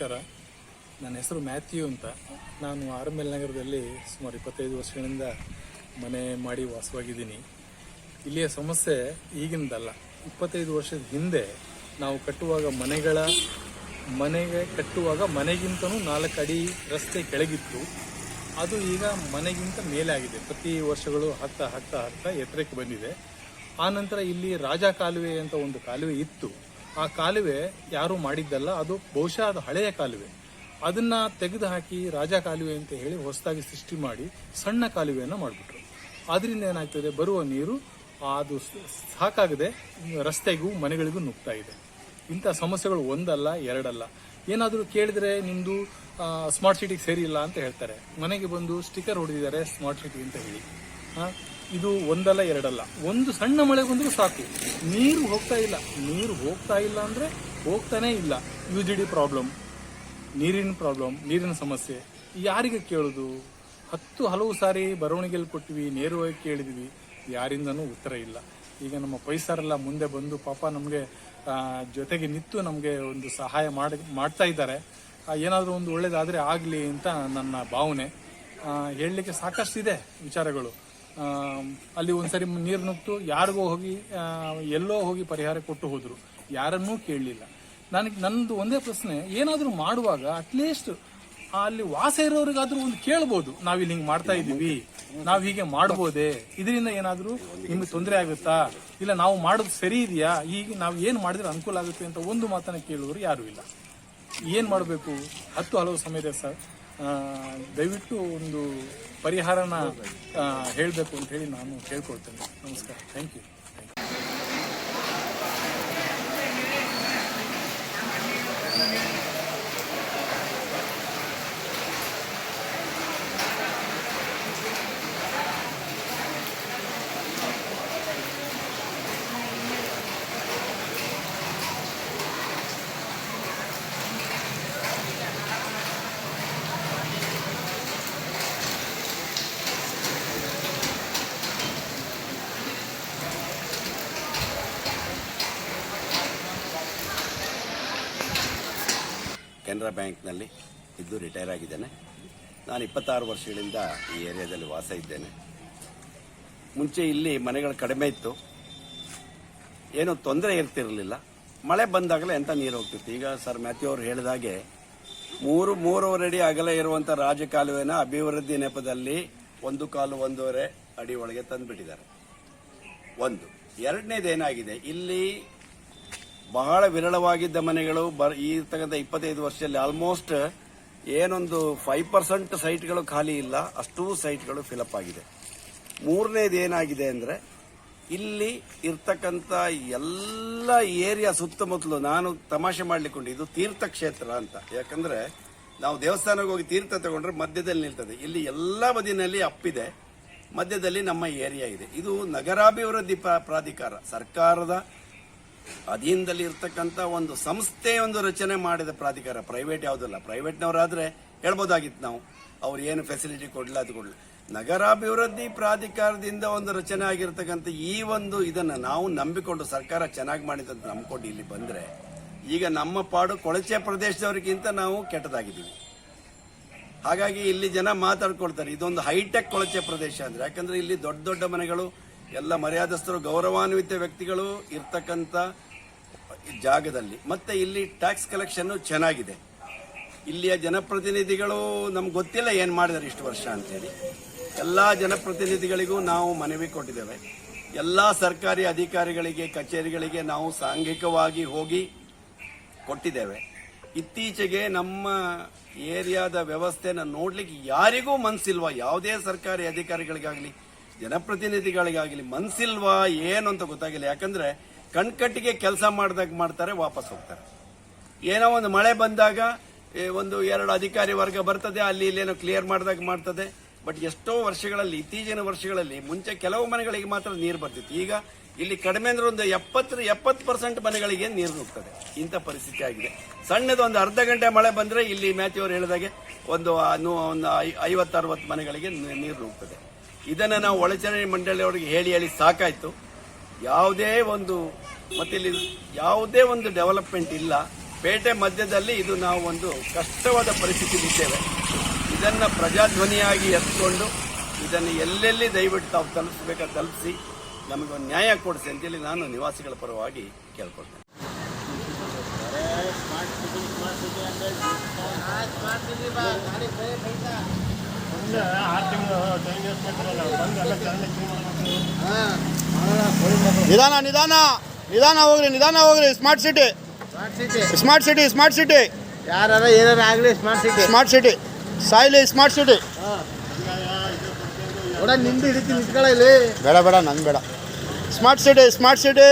ನಮಸ್ಕಾರ. ನನ್ನ ಹೆಸರು ಮ್ಯಾಥ್ಯೂ ಅಂತ. ನಾನು ಆರ್ ನಗರದಲ್ಲಿ ಸುಮಾರು ಇಪ್ಪತ್ತೈದು ವರ್ಷಗಳಿಂದ ಮನೆ ಮಾಡಿ ವಾಸವಾಗಿದ್ದೀನಿ. ಇಲ್ಲಿಯ ಸಮಸ್ಯೆ ಈಗಿನದಲ್ಲ ಇಪ್ಪತ್ತೈದು ವರ್ಷದ ಹಿಂದೆ ನಾವು ಕಟ್ಟುವಾಗ ಮನೆಗಳ, ಮನೆಗೆ ಕಟ್ಟುವಾಗ ಮನೆಗಿಂತನೂ ನಾಲ್ಕು ಅಡಿ ರಸ್ತೆ ಕೆಳಗಿತ್ತು. ಅದು ಈಗ ಮನೆಗಿಂತ ಮೇಲೆ ಆಗಿದೆ. ಪ್ರತಿ ವರ್ಷಗಳು ಹತ್ತ ಹತ್ತ ಹತ್ತ ಎತ್ತರಕ್ಕೆ ಬಂದಿದೆ. ಆ ನಂತರ ಇಲ್ಲಿ ರಾಜ ಕಾಲುವೆ ಅಂತ ಒಂದು ಕಾಲುವೆ ಇತ್ತು. ಆ ಕಾಲುವೆ ಯಾರು ಮಾಡಿದ್ದಲ್ಲ ಅದು ಬಹುಶಃ ಅದು ಹಳೆಯ ಕಾಲುವೆ. ಅದನ್ನ ತೆಗೆದು ಹಾಕಿ ರಾಜ ಕಾಲುವೆ ಅಂತ ಹೇಳಿ ಹೊಸದಾಗಿ ಸೃಷ್ಟಿ ಮಾಡಿ ಸಣ್ಣ ಕಾಲುವೆಯನ್ನು ಮಾಡಿಬಿಟ್ರು. ಅದರಿಂದ ಏನಾಗ್ತದೆ ಬರುವ ನೀರು ಅದು ಸಾಕಾಗದೆ ರಸ್ತೆಗೂ ಮನೆಗಳಿಗೂ ನುಗ್ತಾ ಇದೆ. ಇಂಥ ಸಮಸ್ಯೆಗಳು ಒಂದಲ್ಲ ಎರಡಲ್ಲ. ಏನಾದರೂ ಕೇಳಿದ್ರೆ ನಿಮ್ಮದು ಸ್ಮಾರ್ಟ್ ಸಿಟಿಗೆ ಸೇರಿಲ್ಲ ಅಂತ ಹೇಳ್ತಾರೆ. ಮನೆಗೆ ಬಂದು ಸ್ಟಿಕರ್ ಹೊಡೆದಿದ್ದಾರೆ ಸ್ಮಾರ್ಟ್ ಸಿಟಿ ಅಂತ ಹೇಳಿ. ಆ, ಇದು ಒಂದಲ್ಲ ಎರಡಲ್ಲ. ಒಂದು ಸಣ್ಣ ಮಳೆ ಬಂದರೂ ಸಾಕು. ನೀರು ಹೋಗ್ತಾ ಇಲ್ಲ. ನೀರು ಹೋಗ್ತಾ ಇಲ್ಲ ಅಂದರೆ ಹೋಗ್ತಾನೇ ಇಲ್ಲ. ಯು ಜಿ ಡಿ ಪ್ರಾಬ್ಲಮ್ ನೀರಿನ ಪ್ರಾಬ್ಲಮ್ ನೀರಿನ ಸಮಸ್ಯೆ. ಯಾರಿಗೆ ಕೇಳೋದು? ಹತ್ತು ಹಲವು ಸಾರಿ ಬರವಣಿಗೆಯಲ್ಲಿ ಕೊಟ್ಟಿವಿ, ನೇರವಾಗಿ ಕೇಳಿದ್ವಿ. ಯಾರಿಂದನೂ ಉತ್ತರ ಇಲ್ಲ. ಈಗ ನಮ್ಮ ಪೈಸರೆಲ್ಲ ಮುಂದೆ ಬಂದು ಪಾಪ ನಮಗೆ ಜೊತೆಗೆ ನಿಂತು ನಮಗೆ ಒಂದು ಸಹಾಯ ಮಾಡಿ, ಮಾಡ್ತಾ ಇದ್ದಾರೆ. ಏನಾದರೂ ಒಂದು ಒಳ್ಳೇದಾದರೆ ಆಗಲಿ ಅಂತ ನನ್ನ ಭಾವನೆ. ಹೇಳಲಿಕ್ಕೆ ಸಾಕಷ್ಟಿದೆ ವಿಚಾರಗಳು. ಅಲ್ಲಿ ಒಂದ್ಸರಿ ನೀರು ನುಗ್ತು ಯಾರಿಗೋ ಹೋಗಿ ಎಲ್ಲೋ ಹೋಗಿ ಪರಿಹಾರ ಕೊಟ್ಟು ಹೋದ್ರು. ಯಾರನ್ನೂ ಕೇಳಲಿಲ್ಲ. ನನಗೆ, ನಂದು ಒಂದೇ ಪ್ರಶ್ನೆ, ಏನಾದರೂ ಮಾಡುವಾಗ ಅಟ್ಲೀಸ್ಟ್ ಅಲ್ಲಿ ವಾಸ ಇರೋರಿಗಾದ್ರೂ ಒಂದು ಕೇಳ್ಬೋದು. ಇಲ್ಲಿ ಹಿಂಗೆ ಮಾಡ್ತಾ ಇದೀವಿ ನಾವು ಹೀಗೆ ಮಾಡ್ಬೋದೇ. ಇದರಿಂದ ಏನಾದರೂ ನಿಮ್ಗೆ ತೊಂದರೆ ಆಗುತ್ತಾ? ಇಲ್ಲ, ನಾವು ಮಾಡೋದು ಸರಿ ಇದೆಯಾ? ಈಗ ನಾವು ಏನು ಮಾಡಿದ್ರೆ ಅನುಕೂಲ ಆಗುತ್ತೆ ಅಂತ ಒಂದು ಮಾತನ್ನ ಕೇಳುವರು ಯಾರೂ ಇಲ್ಲ. ಏನು ಮಾಡಬೇಕು? ಹತ್ತು ಹಲವು ಸಮಯದ ಸರ್. ದಯವಿಟ್ಟು ಒಂದು ಪರಿಹಾರನ ಹೇಳಬೇಕು ಅಂತ ಹೇಳಿ ನಾನು ಕೇಳ್ಕೊಳ್ತೇನೆ. ನಮಸ್ಕಾರ. ಥ್ಯಾಂಕ್ ಯು ಕೆನರಾ ಬ್ಯಾಂಕ್ನಲ್ಲಿ ಇದ್ದು ರಿಟೈರ್ ಆಗಿದ್ದೇನೆ. ನಾನು ಇಪ್ಪತ್ತಾರು ವರ್ಷಗಳಿಂದ ಈ ಏರಿಯಾದಲ್ಲಿ ವಾಸ ಇದ್ದೇನೆ. ಮುಂಚೆ ಇಲ್ಲಿ ಮನೆಗಳು ಕಡಿಮೆ ಇತ್ತು. ಏನೂ ತೊಂದರೆ ಇರ್ತಿರಲಿಲ್ಲ. ಮಳೆ ಬಂದಾಗಲೇ ಎಂಥ ನೀರು ಹೋಗ್ತಿತ್ತು. ಈಗ ಸರ್ ಮ್ಯಾಥ್ಯೂ ಅವರು ಹೇಳಿದ ಹಾಗೆ ಮೂರು, ಮೂರುವರೆ ಅಡಿ ಅಗಲ ಇರುವಂತ ರಾಜಕಾಲುವೆನ ಅಭಿವೃದ್ಧಿ ನೆಪದಲ್ಲಿ ಒಂದು ಕಾಲು ಒಂದೂವರೆ ಅಡಿ ಒಳಗೆ ತಂದುಬಿಟ್ಟಿದ್ದಾರೆ. ಒಂದು. ಎರಡನೇದೇನಾಗಿದೆ? ಇಲ್ಲಿ ಬಹಳ ವಿರಳವಾಗಿದ್ದ ಮನೆಗಳು, ಬರ್, ಈ ಇರ್ತಕ್ಕಂಥ ಇಪ್ಪತ್ತೈದು ವರ್ಷದಲ್ಲಿ ಆಲ್ಮೋಸ್ಟ್ ಏನೊಂದು ಫೈವ್ ಪರ್ಸೆಂಟ್ ಸೈಟ್ಗಳು ಖಾಲಿ ಇಲ್ಲ, ಅಷ್ಟೂ ಸೈಟ್ಗಳು ಫಿಲಪ್ ಆಗಿದೆ. ಮೂರನೇದು ಏನಾಗಿದೆ ಅಂದರೆ, ಇಲ್ಲಿ ಇರ್ತಕ್ಕಂಥ ಎಲ್ಲ ಏರಿಯಾ ಸುತ್ತಮುತ್ತಲು ನಾನು ತಮಾಷೆ ಮಾಡಲಿಕ್ಕೊಂಡು, ಇದು ತೀರ್ಥಕ್ಷೇತ್ರ ಅಂತ. ಯಾಕಂದರೆ, ನಾವು ದೇವಸ್ಥಾನಕ್ಕೆ ಹೋಗಿ ತೀರ್ಥ ತಗೊಂಡ್ರೆ ಮಧ್ಯದಲ್ಲಿ ನಿಲ್ತದೆ. ಇಲ್ಲಿ ಎಲ್ಲ ಬದಿನಲ್ಲಿ ಅಪ್ಪಿದೆ, ಮಧ್ಯದಲ್ಲಿ ನಮ್ಮ ಏರಿಯಾ ಇದೆ. ಇದು ನಗರಾಭಿವೃದ್ಧಿ ಪ್ರಾ- ಪ್ರಾಧಿಕಾರ, ಸರ್ಕಾರದ ಅಧೀನದಲ್ಲಿ ಇರ್ತಕ್ಕಂಥ ಒಂದು ಸಂಸ್ಥೆ ಒಂದು ರಚನೆ ಮಾಡಿದ ಪ್ರಾಧಿಕಾರ. ಪ್ರೈವೇಟ್ ಯಾವುದಲ್ಲ ಪ್ರೈವೇಟ್ನವರಾದ್ರೆ ಹೇಳ್ಬೋದಾಗಿತ್ತು ನಾವು. ಅವ್ರು ಏನು ಫೆಸಿಲಿಟಿ ಕೊಡ್ಲಿಲ್ಲ ಅದು ಕೊಡ್ಲಿಲ್ಲ. ನಗರಾಭಿವೃದ್ಧಿ ಪ್ರಾಧಿಕಾರದಿಂದ ಒಂದು ರಚನೆ ಆಗಿರ್ತಕ್ಕಂಥ ಈ ಒಂದು ಇದನ್ನ ನಾವು ನಂಬಿಕೊಂಡು ಸರ್ಕಾರ ಚೆನ್ನಾಗಿ ಮಾಡಿದೆ ಅಂತ ನಂಬಿಕೊಂಡು ಇಲ್ಲಿ ಬಂದ್ರೆ, ಈಗ ನಮ್ಮ ಪಾಡು ಕೊಳಚೆ ಪ್ರದೇಶದವರಿಗಿಂತ ನಾವು ಕೆಟ್ಟದಾಗಿದ್ದೀವಿ. ಹಾಗಾಗಿ ಇಲ್ಲಿ ಜನ ಮಾತಾಡ್ಕೊಳ್ತಾರೆ, ಇದೊಂದು ಹೈಟೆಕ್ ಕೊಳಚೆ ಪ್ರದೇಶ ಅಂದ್ರೆ. ಯಾಕಂದ್ರೆ ಇಲ್ಲಿ ದೊಡ್ಡ ದೊಡ್ಡ ಮನೆಗಳು ಎಲ್ಲ ಮರ್ಯಾದಸ್ಥರು ಗೌರವಾನ್ವಿತ ವ್ಯಕ್ತಿಗಳು ಇರ್ತಕ್ಕಂಥ ಜಾಗದಲ್ಲಿ. ಮತ್ತೆ ಇಲ್ಲಿ ಟ್ಯಾಕ್ಸ್ ಕಲೆಕ್ಷನ್ ಚೆನ್ನಾಗಿದೆ. ಇಲ್ಲಿಯ ಜನಪ್ರತಿನಿಧಿಗಳು ನಮ್ಗೆ ಗೊತ್ತಿಲ್ಲ ಏನು ಮಾಡಿದ್ದಾರೆ ಇಷ್ಟು ವರ್ಷ ಅಂತೇಳಿ. ಎಲ್ಲ ಜನಪ್ರತಿನಿಧಿಗಳಿಗೂ ನಾವು ಮನವಿ ಕೊಟ್ಟಿದ್ದೇವೆ. ಎಲ್ಲ ಸರ್ಕಾರಿ ಅಧಿಕಾರಿಗಳಿಗೆ, ಕಚೇರಿಗಳಿಗೆ ನಾವು ಸಾಂಘಿಕವಾಗಿ ಹೋಗಿ ಕೊಟ್ಟಿದ್ದೇವೆ. ಇತ್ತೀಚೆಗೆ ನಮ್ಮ ಏರಿಯಾದ ವ್ಯವಸ್ಥೆನ ನೋಡ್ಲಿಕ್ಕೆ ಯಾರಿಗೂ ಮನಸ್ಸಿಲ್ವ ಯಾವುದೇ ಸರ್ಕಾರಿ ಅಧಿಕಾರಿಗಳಿಗಾಗಲಿ ಜನಪ್ರತಿನಿಧಿಗಳಿಗಾಗಲಿ ಮನ್ಸಿಲ್ವಾ ಏನು ಅಂತ ಗೊತ್ತಾಗಿಲ್ಲ. ಯಾಕಂದ್ರೆ ಕಣ್ಕಟ್ಟಿಗೆ ಕೆಲಸ ಮಾಡ್ದಾಗ ಮಾಡ್ತಾರೆ, ವಾಪಸ್ ಹೋಗ್ತಾರೆ. ಏನೋ ಒಂದು ಮಳೆ ಬಂದಾಗ ಒಂದು ಎರಡು ಅಧಿಕಾರಿ ವರ್ಗ ಬರ್ತದೆ, ಅಲ್ಲಿ ಇಲ್ಲೇನೋ ಕ್ಲಿಯರ್ ಮಾಡಿದಾಗ ಮಾಡ್ತದೆ. ಬಟ್ ಎಷ್ಟೋ ವರ್ಷಗಳಲ್ಲಿ, ಇತ್ತೀಚಿನ ವರ್ಷಗಳಲ್ಲಿ, ಮುಂಚೆ ಕೆಲವು ಮನೆಗಳಿಗೆ ಮಾತ್ರ ನೀರು ಬರ್ತಿತ್ತು. ಈಗ ಇಲ್ಲಿ ಕಡಿಮೆ ಅಂದ್ರೆ ಒಂದು ಎಪ್ಪತ್ತು ಎಪ್ಪತ್ತು ಪರ್ಸೆಂಟ್ ಮನೆಗಳಿಗೆ ನೀರು ನುಗ್ತದೆ. ಇಂಥ ಪರಿಸ್ಥಿತಿ ಆಗಿದೆ. ಸಣ್ಣದು ಒಂದು ಅರ್ಧ ಗಂಟೆ ಮಳೆ ಬಂದ್ರೆ ಇಲ್ಲಿ ಮ್ಯಾಥ್ಯೂ ಅವರು ಹೇಳಿದಾಗೆ ಒಂದು ಒಂದು ಐವತ್ತು, ಅರವತ್ತು ಮನೆಗಳಿಗೆ ನೀರು ನುಗ್ತದೆ. ಇದನ್ನ ನಾವು ಒಳಚರಂಡಿ ಮಂಡಳಿಯವರಿಗೆ ಹೇಳಿ ಹೇಳಿ ಸಾಕಾಯಿತು. ಯಾವುದೇ ಒಂದು ಮತ್ತಿಲ್ಲಿ ಯಾವುದೇ ಒಂದು ಡೆವಲಪ್ಮೆಂಟ್ ಇಲ್ಲ. ಪೇಟೆ ಮಧ್ಯದಲ್ಲಿ ಇದು ನಾವು ಒಂದು ಕಷ್ಟವಾದ ಪರಿಸ್ಥಿತಿಯಲ್ಲಿದ್ದೇವೆ ಇದನ್ನ ಪ್ರಜಾಧ್ವನಿಯಾಗಿ ಎತ್ಕೊಂಡು ಇದನ್ನು ಎಲ್ಲೆಲ್ಲಿ ದಯವಿಟ್ಟು ತಾವು ತಲುಪಿಸಬೇಕಾದ ತಲುಪಿಸಿ ನಮಗೊಂದು ನ್ಯಾಯ ಕೊಡಿಸಿ ಅಂತೇಳಿ ನಾನು ನಿವಾಸಿಗಳ ಪರವಾಗಿ ಕೇಳ್ಕೊಳ್ತೇನೆ. ನಿಧಾನ ನಿಧಾನ. ನಿಧಾನ ಹೋಗ್ರಿ ನಿಧಾನ ಹೋಗ್ರಿ. Smart city smart city smart city smart city ಯಾರ ಏನಾರ ಆಗಲಿ ಸ್ಮಾರ್ಟ್ ಸಿಟಿ ಸ್ಮಾರ್ಟ್ ಸಿಟಿ ಸಾಯಿಲಿ ಸ್ಮಾರ್ಟ್ ಸಿಟಿ ನಿಂದು ಇಲ್ಲಿ. ಬೇಡ ಬೇಡ ನನ್ ಬೇಡ. Smart city smart city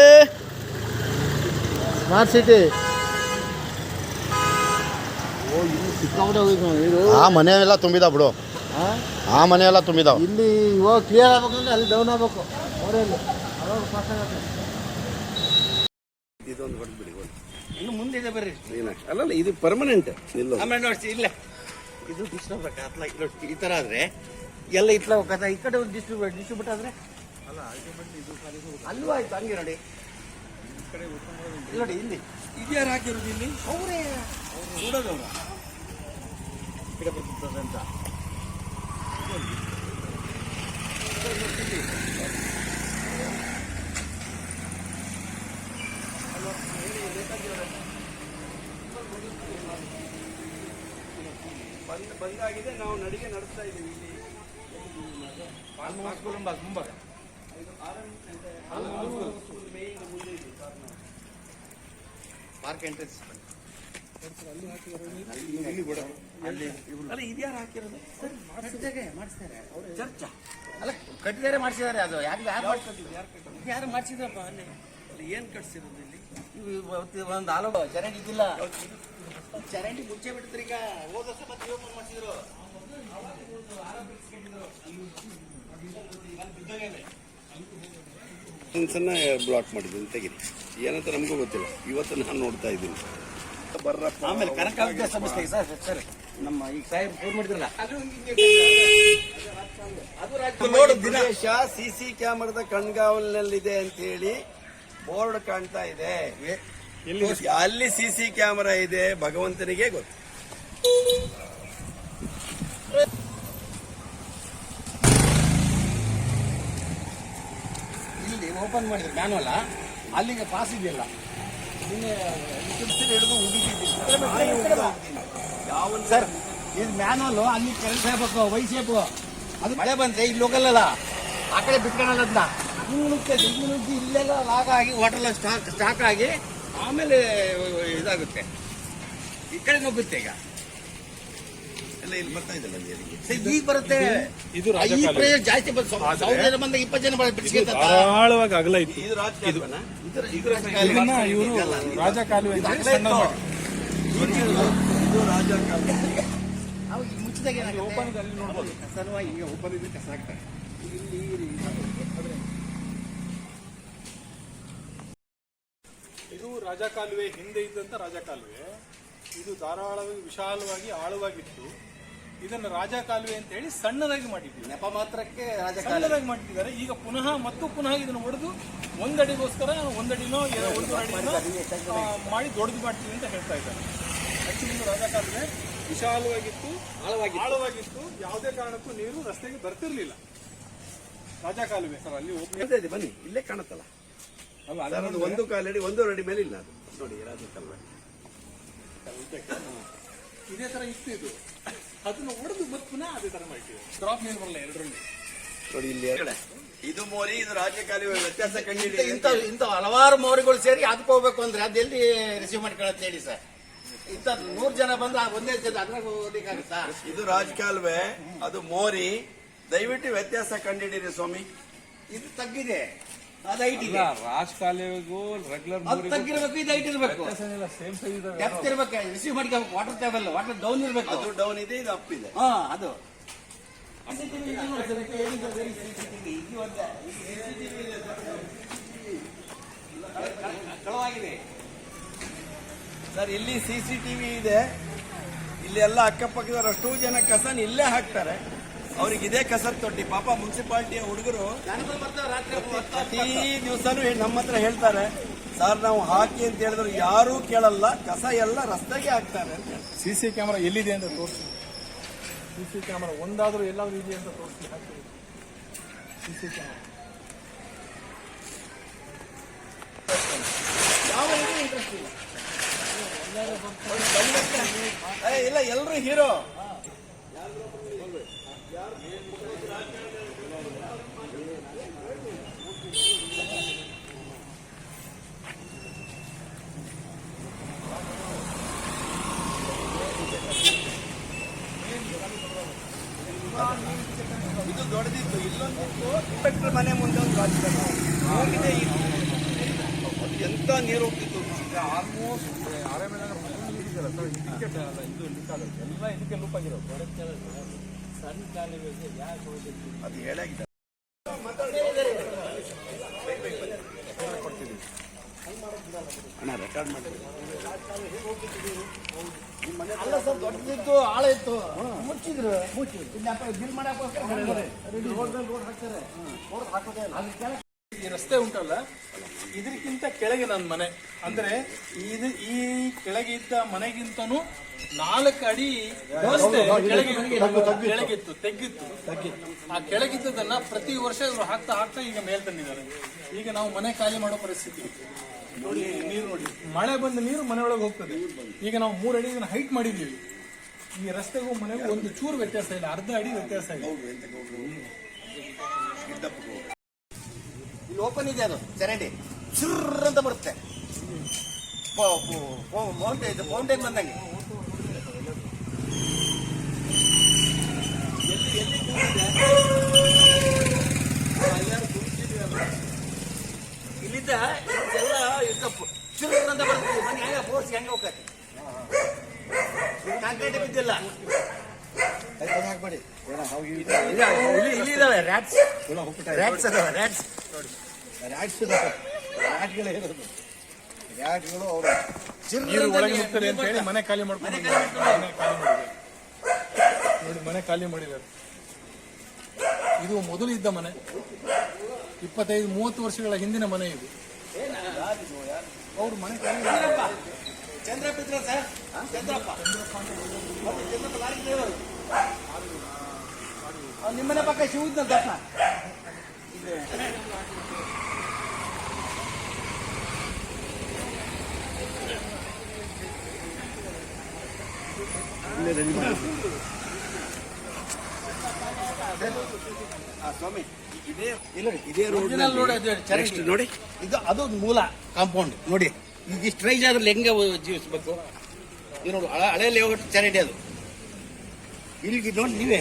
smart city ಆ ಮನೆ ಎಲ್ಲ ತುಂಬಿದ ಬಿಡು. ಆ? ಆ ಮನೆ ಎಲ್ಲ ತುಂಬಿದಾವ. ಇಲ್ಲಿ ಇವಾಗ ಕ್ಲಿಯರ್ ಆಗ್ಬೇಕಂದ್ರೆ ಅಲ್ಲಿ ಡೌನ್ ಆಗ್ಬೇಕು. ಅವರಲ್ಲಿ. ಅವಾಗ ಪಾಸ್ ಆಗುತ್ತೆ. ಇದೊಂದು ಹೊಡೆದ್ಬಿಡಿ ಒಂದು. ಇನ್ನು ಮುಂದಿದೆ ಬರ್ರಿ. ಏನಾಗ್ತದೆ? ಅಲ್ಲಲ್ಲ ಇದು ಪರ್ಮನೆಂಟ್ ಇಲ್ಲ. ಆಮೇಲೆ ನೋಡ್ಸಿ ಇಲ್ಲ. ಇದು ಡಿಸ್ಟರ್ಬ್ ಅತ್ಲ ನೋಡಿ ಈ ಥರ ಆದರೆ ಎಲ್ಲ ಇತ್ಲ ಹೋಗತ್ತ ಈ ಕಡೆ ಒಂದು ಡಿಸ್ಟ್ರಿಬ್ಯೂಟ್ ಡಿಸ್ಟ್ರಿಬ್ಯೂಟ್ ಆದರೆ? ಅಲ್ಲೂ ಆಯ್ತು ಹಂಗೆ ನೋಡಿ. ಇಲ್ಲ ನೋಡಿ ಇಲ್ಲಿ. ಇದ್ಯಾರು ಹಾಕಿರೋದು ಇಲ್ಲಿ? ಅವರೇ. ನೋಡೋದವ್ರ ಗಿಡ ಅಂತ. ಬಂದ್ ಬಂದಾಗಿದೆ ನಾವು ನಡಿಗೆ ನಡೆಸ್ತಾ ಇದ್ದೀವಿ ಇಲ್ಲಿ. ಮುಂಭಾಗ ಪಾರ್ಕ್ ಎಂಟ್ರೆನ್ಸ್ ಅಲ್ಲ ಇದ್ಯಾರು ಹಾಕಿರೋದು? ಕಟ್ಟಿದಾಗೆ ಮಾಡಿಸ್ತಾರೆ ಚರ್ಚ. ಅಲ್ಲ ಕಟ್ಟಿದಾರೆ ಮಾಡಿಸಿದ್ದಾರೆ ಅದು. ಯಾರು ಯಾರು ಯಾರು ಮಾಡಿಸಿದ್ರಪ್ಪ ಅಲ್ಲಿ? ಅಲ್ಲಿ ಏನು ಕಟ್ಸಿರೋದು ಇಲ್ಲಿ? ಇವು ಒಂದು ಆಲೋ ಚರಂಡಿ ಇದ್ದಿಲ್ಲ. ಚರಂಡಿ ಮುಚ್ಚೆ ಬಿಡ್ತಾರೆ ಈಗ. ಹೋದ ವರ್ಷ ಮತ್ತೆ ಓಪನ್ ಮಾಡಿಸಿದ್ರು. ಸಣ್ಣ ಬ್ಲಾಕ್ ಮಾಡಿದ್ದೀನಿ ತೆಗಿರಿ. ಏನಂತ ನಮಗೂ ಗೊತ್ತಿಲ್ಲ. ಇವತ್ತು ನಾನು ನೋಡ್ತಾ ಇದ್ದೀನಿ. ಬರ್ರಪ್ಪ ಆಮೇಲೆ ಕನಕ ಸಂಸ್ಥೆ ಸರ್ ಸರ್ ನಮ್ಮ ಈಗ ಸಾಹೇಬ್ ಫೋನ್ ಮಾಡಿದ್ರಲ್ಲ. ನೋಡು ದಿನ. ಪ್ರದೇಶ ಸಿಸಿ ಕ್ಯಾಮರಾದ ಕಣ್ಗಾವಲಿನಲ್ಲಿದೆ ಅಂತ ಹೇಳಿ ಬೋರ್ಡ್ ಕಾಣ್ತಾ ಇದೆ. ಅಲ್ಲಿ ಸಿಸಿ ಕ್ಯಾಮೆರಾ ಇದೆ ಭಗವಂತನಿಗೆ ಗೊತ್ತು. ಇಲ್ಲಿ ಓಪನ್ ಮಾಡಿದ್ರು ಮ್ಯಾನ್ವಲ್ಲ ಅಲ್ಲಿಗೆ ಪಾಸ್ ಇದೆಯಲ್ಲ? ಹಿಡಿದು ಯಾವ ಸರ್ ಇದು ಮ್ಯಾನಲ್ ಅಲ್ಲಿ ಕೆಲಸ ಆಗ್ಬೇಕು ವೈಸೇಕು ಅದು ಮಳೆ ಬಂದ್ರೆ ಇಲ್ಲಿ ಹೋಗಲ್ಲ ಆ ಕಡೆ ಬಿಟ್ಕೊಳಲ್ಲ ಅದನ್ನ? ಹಿಂಗ್ ನುಗ್ತದೆ ಹಿಂಗ್ ನುಗ್ಗಿ ಇಲ್ಲೆಲ್ಲ ಲಾಗ ಆಗಿ ವಾಟರ್ ಸ್ಟಾಕ್ ಸ್ಟಾಕ್ ಆಗಿ ಆಮೇಲೆ ಇದಾಗುತ್ತೆ. ಈ ಕಡೆ ನುಗ್ಗುತ್ತೆ ಈಗ. ಇಲ್ಲಿ ಬರ್ತಾ ಇದೆಲ್ಲ ನೀರಿಗೆ ಸರ್, ಈಗ ಬರುತ್ತೆ. ಇದು ಈ ರಾಜಕಾಲುವೆ. ಪ್ರದೇಶ ಜಾಸ್ತಿ ಬಂದು ಸಾವಿರ ಜನ ಬಂದ ಇಪ್ಪತ್ತು ಜನ ಧಾರಾಳವಾಗಿ ಅಗಲ ಇತ್ತು. ಇದು ರಾಜಕಾಲುವೆನಾ? ರಾಜ ಕಾಲುವೆ ಇದು ರಾಜಕಾಲುವೆ. ಓಪನ್ ಅಲ್ಲಿ ನೋಡ್ಬೋದು. ಕಸನವ ಈಗ ಓಪನ್ ಇದ್ರೆ ಕಸ ಹಾಕ್ತಾರೆ ಇದು ರಾಜ ಕಾಲುವೆ ಹಿಂದೆ ಇದ್ದಂತ ರಾಜ ಕಾಲುವೆ ಇದು ಧಾರಾಳವಾಗಿ ವಿಶಾಲವಾಗಿ ಆಳವಾಗಿತ್ತು. ಇದನ್ನ ರಾಜ ಕಾಲುವೆ ಅಂತ ಹೇಳಿ ಸಣ್ಣದಾಗಿ ಮಾಡಿದ್ದೀವಿ. ನೆಪ ಮಾತ್ರಕ್ಕೆ ಸಣ್ಣದಾಗಿ ಮಾಡಿದ್ದಾರೆ ಈಗ ಪುನಃ ಮತ್ತು ಪುನಃ ಇದನ್ನು ಹೊಡೆದು ಒಂದಡಿಗೋಸ್ಕರ ಒಂದಡಿನೋ ಒಂದು ಅಡಿನೋ ಮಾಡಿ ದೊಡ್ಡದು ಮಾಡ್ತೀವಿ ಅಂತ ಹೇಳ್ತಾ ಇದ್ದಾರೆ. ಆಕ್ಚುಲಿ ರಾಜಾ ಕಾಲುವೆ ವಿಶಾಲವಾಗಿತ್ತು ಆಳವಾಗಿ ಆಳವಾಗಿತ್ತು. ಯಾವುದೇ ಕಾರಣಕ್ಕೂ ನೀರು ರಸ್ತೆಗೆ ಬರ್ತಿರ್ಲಿಲ್ಲ. ರಾಜ ಕಾಲುವೆ ಸರ್ ಅಲ್ಲಿ ಬನ್ನಿ. ಇಲ್ಲೇ ಕಾಣುತ್ತಲ್ಲ. ಅಲ್ಲ, ಸರ್, ಅದು ಒಂದು ಕಾಲಡಿ ಒಂದು ಅಡಿ ಮೇಲೆ ಇಲ್ಲ ಅದು. ನೋಡಿ ರಾಜಕಾಲುವೆ. ಇದೇ ತರ ಇತ್ತು ಇದು. ಅದನ್ನು ಒಡೆದು ಮತ್ತೆ ಪುನಃ ಅದೇ ತರ ಮಾಡ್ತೀವಿ. ಡ್ರಾಪ್ ನೀರು ಬರಲ್ಲ ಎರಡರಲ್ಲಿ. ನೋಡಿ ಇಲ್ಲಿ. ಇದು ಮೋರಿ ಇದು ರಾಜಕಾಲುವೆ ವ್ಯತ್ಯಾಸ ಕಂಡಿದೆ ಇಂಥ ಇಂಥ ಹಲವಾರು ಮೋರಿಗಳು ಸೇರಿ ಅದಕ್ಕೆ ಹೋಗ್ಬೇಕು ಅಂದ್ರೆ ಅದೆಲ್ಲಿ ರಿಸೀವ್ ಮಾಡ್ಕೊಳತ್ತೆ ಹೇಳಿ ಸರ್. ಇಂಥ ನೂರು ಜನ ಬಂದ್ರೆ ಒಂದೇ ಜನ ಅದ್ರಾಗ ಸರ್ ಇದು ರಾಜಕಾಲುವೆ ಅದು ಮೋರಿ. ದಯವಿಟ್ಟು ವ್ಯತ್ಯಾಸ ಕಂಡಿಡೀರಿ ಸ್ವಾಮಿ. ಇದು ತಗ್ಗಿದೆ. ಅದು ಹೈಟ್ ಇದೆ. ರಾಜ್ ರೆಗ್ಯುಲರ್ ಅದು ತಗ್ಗಿರ್ಬೇಕು ಇದು ಹೈಟ್ ಇರಬೇಕು. ಸೇಮ್ ಸೈಜ್ ಇದಾವೆ. ಡೆಪ್ತ್ ಇರ್ಬೇಕು ರಿಸೀವ್ ಮಾಡ್ಕೋಬೇಕು ವಾಟರ್ ಟೇಬಲ್ ವಾಟರ್ ಡೌನ್ ಇರಬೇಕು. ಅದು ಡೌನ್ ಇದೆ ಇದು ಅಪ್ ಇದೆ. ಹಾ ಅದು. ಸರ್, ಕಳವಾಗಿದೆ ಇಲ್ಲಿ ಸಿ ಸಿ ಟಿವಿ ಇದೆ. ಇಲ್ಲಿ ಎಲ್ಲ ಅಕ್ಕಪಕ್ಕದವರು ಅಷ್ಟು ಜನ ಕಸನ್ ಇಲ್ಲೇ ಹಾಕ್ತಾರೆ. ಅವ್ರಿಗೆ ಇದೇ ಕಸರ್ ತೊಟ್ಟಿ. ಪಾಪ ಮುನ್ಸಿಪಾಲ್ಟಿಯ ಹುಡುಗರು ಪ್ರತಿ ದಿವಸನೂ ನಮ್ಮ ಹತ್ರ ಹೇಳ್ತಾರೆ ಸರ್ ನಾವು ಹಾಕಿ ಅಂತ ಹೇಳಿದ್ರು ಯಾರೂ ಕೇಳಲ್ಲ ಕಸ ಎಲ್ಲ ರಸ್ತೆಗೆ ಹಾಕ್ತಾರೆ. ಸಿ ಸಿ ಕ್ಯಾಮ್ರಾ ಎಲ್ಲಿದೆ ಅಂತ ತೋರಿಸಿ. ಸಿ ಸಿ ಕ್ಯಾಮ್ರಾ ಒಂದಾದರೂ ಎಲ್ಲಾದ್ರೂ ಇದೆ ಅಂತ ತೋರಿಸಿ ಹಾಕಿ. C C camera. ಏ, ಇಲ್ಲ ಎಲ್ಲರೂ ಹೀರೋ ಇದು ದೊಡ್ಡದಿತ್ತು ಇಲ್ಲೊಂದಿತ್ತು ಇನ್ಸ್ಪೆಕ್ಟರ್ ಮನೆ ಮುಂದೆ ಒಂದು ರಾಜಕಾರಣ ಹೋಗಿದೆ. ಎಂತ ನೀರು ಹೋಗ್ತಿತ್ತು ಆಲ್ಮೋಸ್ಟ್ ಆರೇ ಮೇಲೆ ಇದೆಯಲ್ಲ ಸರ್ ಇದಕ್ಕೆ ಅಲ್ಲ ಇದು ಲೀಕ್ ಆಗುತ್ತೆ. ಎಲ್ಲ ಇದಕ್ಕೆ ಲೂಪ್ ಆಗಿರೋದು. ಸಣ್ಣ ಯಾಕೆ ಅದು ಹೇಳಾಗಿದೆ ಅಣ್ಣ ರೆಕಾರ್ಡ್ ಮಾಡಿ ಅಲ್ಲ ಸರ್ ದೊಡ್ಡದಿತ್ತು ಆಳ ಇತ್ತು. ಮುಚ್ಚಿದ್ರು. ಮುಚ್ಚಿ ಬಿಲ್ ಮಾಡಕ್ಕೋಸ್ಕರ ರೋಡ್. ಮೇಲೆ ರೋಡ್ ಹಾಕ್ತಾರೆ. ರೋಡ್ ಹಾಕೋದೇ ಈ ರಸ್ತೆ ಉಂಟಲ್ಲ? ಇದಕ್ಕಿಂತ ಕೆಳಗೆ ನನ್ನ ಮನೆ. ಅಂದ್ರೆ ಇದು ಈ ಕೆಳಗೆ ಇದ್ದ ಮನೆಗಿಂತನೂ ನಾಲ್ಕು ಅಡಿ ವ್ಯವಸ್ಥೆ ಕೆಳಗೆ ಕೆಳಗಿತ್ತು ತೆಗ್ಗಿತ್ತು. ಆ ಕೆಳಗಿದ್ದದನ್ನ ಪ್ರತಿ ವರ್ಷ ಇವರು ಹಾಕ್ತಾ ಹಾಕ್ತಾ ಈಗ ಮೇಲ್ ತಂದಿದ್ದಾರೆ. ಈಗ ನಾವು ಮನೆ ಖಾಲಿ ಮಾಡೋ ಪರಿಸ್ಥಿತಿ. ನೋಡಿ ನೀರು ನೋಡಿ. ಮಳೆ ಬಂದ ನೀರು ಮನೆ ಒಳಗೆ ಹೋಗ್ತದೆ. ಈಗ ನಾವು ಮೂರು ಅಡಿ ಇದನ್ನ ಹೈಟ್ ಮಾಡಿದೀವಿ ಈ ರಸ್ತೆಗೂ ಮನೆಗೂ ಒಂದು ಚೂರು ವ್ಯತ್ಯಾಸ ಇಲ್ಲ. ಅರ್ಧ ಅಡಿ ವ್ಯತ್ಯಾಸ ಇದೆ. ಇಲ್ಲಿ ಓಪನ್ ಇದೆ ಅದು ಚರಂಡಿ. ಚುರ್ ಅಂತ ಬರುತ್ತೆ. ಮೌಂಟೇನ್ ಇದು ಮೌಂಟೇನ್ ಬಂದಂಗೆ. ಇಲ್ಲಿದ್ದ ಎಲ್ಲ ಕಪ್ಪು. ಸುರ್ರ್ ಅಂತ ಬರುತ್ತೆ. ಮನೆ ಹೆಂಗ ಫೋರ್ಸ್ ಹೆಂಗ ಹೋಗತ್ತೆ ಕಾಂಕ್ರೀಟ್ ಬಿದ್ದಿಲ್ಲ. ಹಾಕ್ಬೇಡಿ. ಇಲ್ಲಿ ಇಲ್ಲಿ ಇದಾವೆ ರ್ಯಾಟ್ಸ್ ರ್ಯಾಟ್ಸ್ ಅದಾವೆ ರ್ಯಾಟ್ಸ್ ರ್ಯಾಟ್ಸ್ ರ್ಯಾಟ್ಗಳೇ ಇರೋದು. ರ್ಯಾಟ್ಗಳು ಅವರು ನೀರು ಒಳಗೆ ಅಂತ ಹೇಳಿ ಮನೆ ಖಾಲಿ ಮಾಡ್ಕೊಂಡು ಮನೆ ಖಾಲಿ ಮಾಡಿದ್ದಾರೆ. ನೋಡಿ ಮನೆ ಖಾಲಿ ಮಾಡಿದ್ದಾರೆ. ಇದು ಮೊದಲು ಇದ್ದ ಮನೆ. ಇಪ್ಪತ್ತೈದು ಮೂವತ್ತು ವರ್ಷಗಳ ಹಿಂದಿನ ಮನೆ ಇದು. ಅವ್ರು ಮನೆ ಖಾಲಿ. ಚಂದ್ರಪ್ಪ. ಇದ್ರ ಸರ್? ಚಂದ್ರಪ್ಪ. ಹೌದು, ಚಂದ್ರಪ್ಪ ಲಾರಿ ಡ್ರೈವರ್ ಅವ್ನು ನಿಮ್ಮನೆ ಪಕ್ಕ ಶಿವ ದರ್ಶನ ಸ್ವಾಮಿ ಇದೇ ಇಲ್ಲ ಇದೇ ರೋಡ್ Original road ಅದು ಚರಂಡಿ. ನೆಕ್ಸ್ಟ್ ನೋಡಿ ಇದು ಅದು ಮೂಲ ಕಾಂಪೌಂಡ್ ನೋಡಿ ಈಗ ಇಷ್ಟು ರೈಜ್ ಆದ್ರೆ ಹೆಂಗೆ ಜೀವಿಸ್ಬೇಕು? ಇದು ನೋಡಿ ಹಳೆ ಲೇಔಟ್ ಚರಂಡಿ ಅದು. ಇಲ್ಲಿಗೆ ನೋಡಿ ನೀವೇ.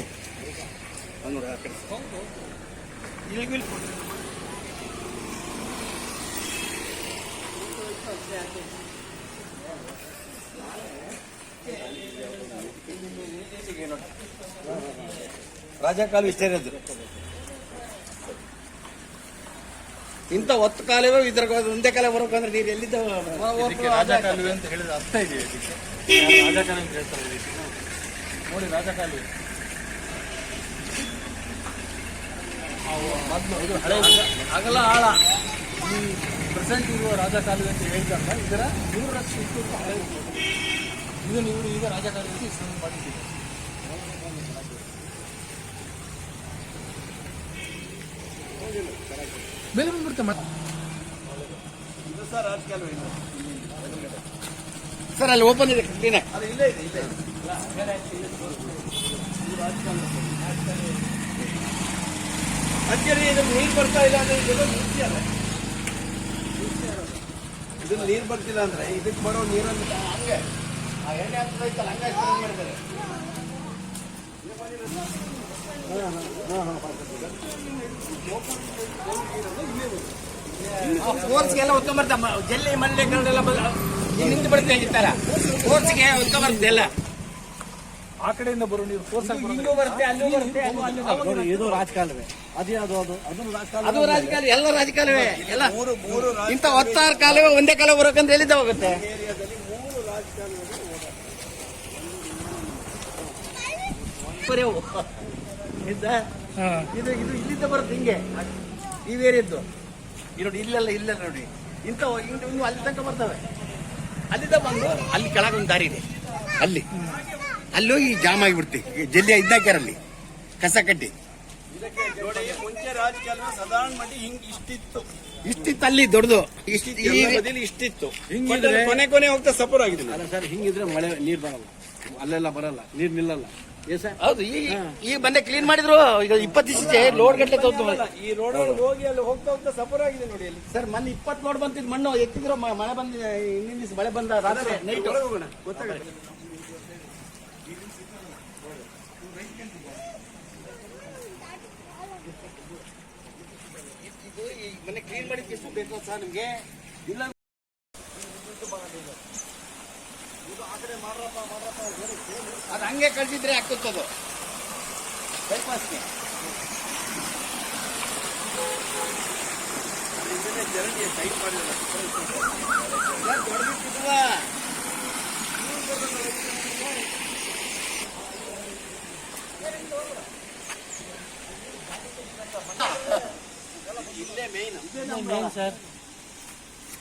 ನೋಡಿ ಆ ಕಡೆ. ಇಲ್ಲಿ ರಾಜ ಕಾಲು ಇಷ್ಟೇ ಇರೋದು. ಇಂಥ ಹೊತ್ತು ಕಾಲವೇ ಇದ್ರ ಒಂದೇ ಕಾಲ ಬರ್ಬೇಕಂದ್ರೆ ನೀರು ಎಲ್ಲಿದ್ದ ಇದಕ್ಕೆ ರಾಜ ಕಾಲುವೆ ಅಂತ ಹೇಳಿದ ಅರ್ಥ ಇದೆ ರಾಜಕಾಲ ಅಂತ ಹೇಳ್ತಾರೆ ನೋಡಿ, ರಾಜಕಾಲುವೆ. ಮೊದಲು ಇದು ಹಳೆ ಅಗಲ ಆಳ. ಈ ಪ್ರೆಸೆಂಟ್ ಇರುವ ರಾಜಕಾಲುವೆ ಅಂತ ಹೇಳ್ತಾರಲ್ಲ, ಇದರ ನೂರರಷ್ಟು ಹಳೆ. ಇದನ್ನು ಇವರು ಈಗ ಅಂತ ಹೆಸರು ಮಾಡಿದ್ದೀವಿ ಮೇಲೆ ಬಂದ್ಬಿಡುತ್ತೆ ಮತ್ತೆ ಸರ್ ರಾಜಕಾಲುವೆ ಇದು. ಸರ್ ಅಲ್ಲಿ ಓಪನ್ ಇದೆ ಕ್ಲೀನ್ ಅದು ಇಲ್ಲೇ ಇದೆ ಇಲ್ಲೇ ಇದೆ. ಅದ್ಕೆ ಇದು ನೀರು ಬರ್ತಾ ಇಲ್ಲ ಅಂದ್ರೆ ಇದೆಲ್ಲ ಅಲ್ಲ ಇದು ನೀರು ಬರ್ತಿಲ್ಲ ಅಂದ್ರೆ ಇದಕ್ಕೆ ಬರೋ ನೀರನ್ನು ಹಂಗೆ ಆ ಎಣ್ಣೆ ಹಂಗಾಗಿ ಮಾಡಿದ್ದಾರೆ ಫೋರ್ಸ್ಗೆಲ್ಲ ಹೊತ್ಕೊಂಡ್ಬರ್ತಾ ಜಲ್ಲಿ ಮಲ್ಲೆ ಕರಡೆಲ್ಲ ನಿಂತು ಬರುತ್ತೆ ಆಗಿತ್ತಾರ ಫೋರ್ಸ್ಗೆ ಹೊತ್ಕೊಂಡ್ಬರುತ್ತೆ ಎಲ್ಲ. ಆ ಕಡೆಯಿಂದ ಬರೋ ನೀರು ಫೋರ್ಸ್ ಹಿಂಗೂ ಬರುತ್ತೆ ಅಲ್ಲೂ ಬರುತ್ತೆ. ನೋಡಿ ಇದು ರಾಜಕಾಲುವೆ. ಅದೇ ಅದು ಅದು? ಅದನ್ನು ರಾಜಕಾಲುವೆ. ಅದು ರಾಜಕಾಲ ಎಲ್ಲ ರಾಜಕಾಲವೇ. ಎಲ್ಲ ಮೂರು ಇಂಥ ಒತ್ತಾರು ಕಾಲವೇ ಒಂದೇ ಕಾಲ ಬರೋಕಂದ್ರೆ ಎಲ್ಲಿದ್ದ ಹೋಗುತ್ತೆ? ಏರಿಯಾದಲ್ಲಿ ಮೂರು ರಾಜಕಾಲುವೆ ಅವು. ಆಯ್ತಾ ಇದು ಇದು ಇಲ್ಲಿಂದ ಬರುತ್ತೆ ಹಿಂಗೆ. ಈ ಬೇರೆದ್ದು ಈ ನೋಡಿ ಇಲ್ಲೆಲ್ಲ ಇಲ್ಲ ನೋಡಿ. ಇಂಥ ಇಂಥ ಇನ್ನು ಅಲ್ಲಿ ತನಕ ಬರ್ತವೆ. ಅಲ್ಲಿಂದ ಬಂದು ಅಲ್ಲಿ ಕೆಳಗೊಂದು ದಾರಿ ಇದೆ. ಅಲ್ಲಿ. ಅಲ್ಲಿ ಹೋಗಿ ಜಾಮ್ ಆಗಿಬಿಡ್ತೀವಿ ಜಲ್ಲಿ ಇದ್ದಾಕ್ಯಾರಲ್ಲಿ ಕಸ ಕಟ್ಟಿ. ನೋಡಿ ಮುಂಚೆ ರಾಜಕೀಯ ಸಾಧಾರಣ ಮಟ್ಟಿ ಹಿಂಗ್ ಇಷ್ಟಿತ್ತು. ಇಷ್ಟಿತ್ತು ಅಲ್ಲಿ ದೊಡ್ಡದು. ಇಷ್ಟು ಎಲ್ಲ ಬದಿಲಿ ಇಷ್ಟಿತ್ತು. ಹಿಂಗಿದ್ರೆ- ಕೊನೆ ಕೊನೆ ಹೋಗ್ತಾ ಸಪೋರ್ ಆಗಿದೆ. ಅಲ್ಲ ಸರ್ ಹಿಂಗಿದ್ರೆ ಮಳೆ ನೀರು ಬರಲ್ಲ. ಅಲ್ಲೆಲ್ಲ ಬರಲ್ಲ. ನೀರು ನಿಲ್ಲಲ್ಲ. ಹೌದು ಈಗ ಈಗ ಬಂದೆ ಕ್ಲೀನ್ ಮಾಡಿದ್ರು ಈಗ ಇಪ್ಪತ್ತು ದಿವಸ ಲೋಡ್ ಗಟ್ಟಲೆ ತೋತು ಈ ರೋಡ್ ಹೋಗಿ ಅಲ್ಲಿ ಹೋಗ್ತಾ ಹೋಗ್ತಾ ಸಪೋರ್ ಆಗಿದೆ ನೋಡಿ ಅಲ್ಲಿ. ಸರ್ ಮೊನ್ನೆ ಇಪ್ಪತ್ತು ಲೋಡ್ ಬಂತಿದ್ ಮಣ್ಣು ಎತ್ತಿದ್ರು ಮಳೆ ಬಂದ ಹಿಂದಿನ ದಿವಸ ಮಳೆ ಬಂದ ರಾತ್ರಿ ನೈಟ್ ಹೋಗೋಣ ಗೊತ್ತಾಗುತ್ತೆ. ಇದು ಮನೆ ಕ್ಲೀನ್ ಮಾಡಿಕ್ಕೆ ಎಷ್ಟು ಬೇಕು ಸರ್ ನಿಮ್ಗೆ? ಇಲ್ಲ ಅದು ಹಂಗೆ ಕಳಿಸಿದ್ರೆ ಆಗ್ತದೆ ಬೈಪಾಸ್ಗೆ ಮೇನ್ ಸರ್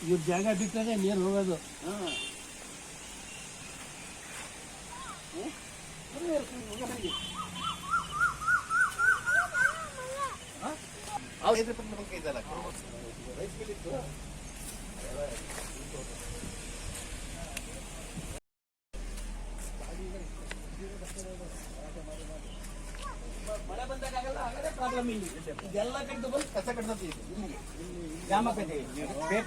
ಇವ್ರ ಜಾಗ ಬಿಟ್ಟರೆ ನೀರು ಹೋಗೋದು. ಅವ್ರು ಎದುರು ಪಕ್ಕ ಇದಲ್ಲ ಮಳೆ ಬಂದಾಗ ಆಗಲ್ಲ ಆಗಲೇ ಪ್ರಾಬ್ಲಮ್ ಇಲ್ಲಿ ಇದೆಲ್ಲ ಕಟ್ಟಿದ್ದು ಬಂದು ಕಸ ಕಟ್ಟದ ಇಲ್ಲಿಗೆ ಜಾಮ ಕಟ್ಟಿ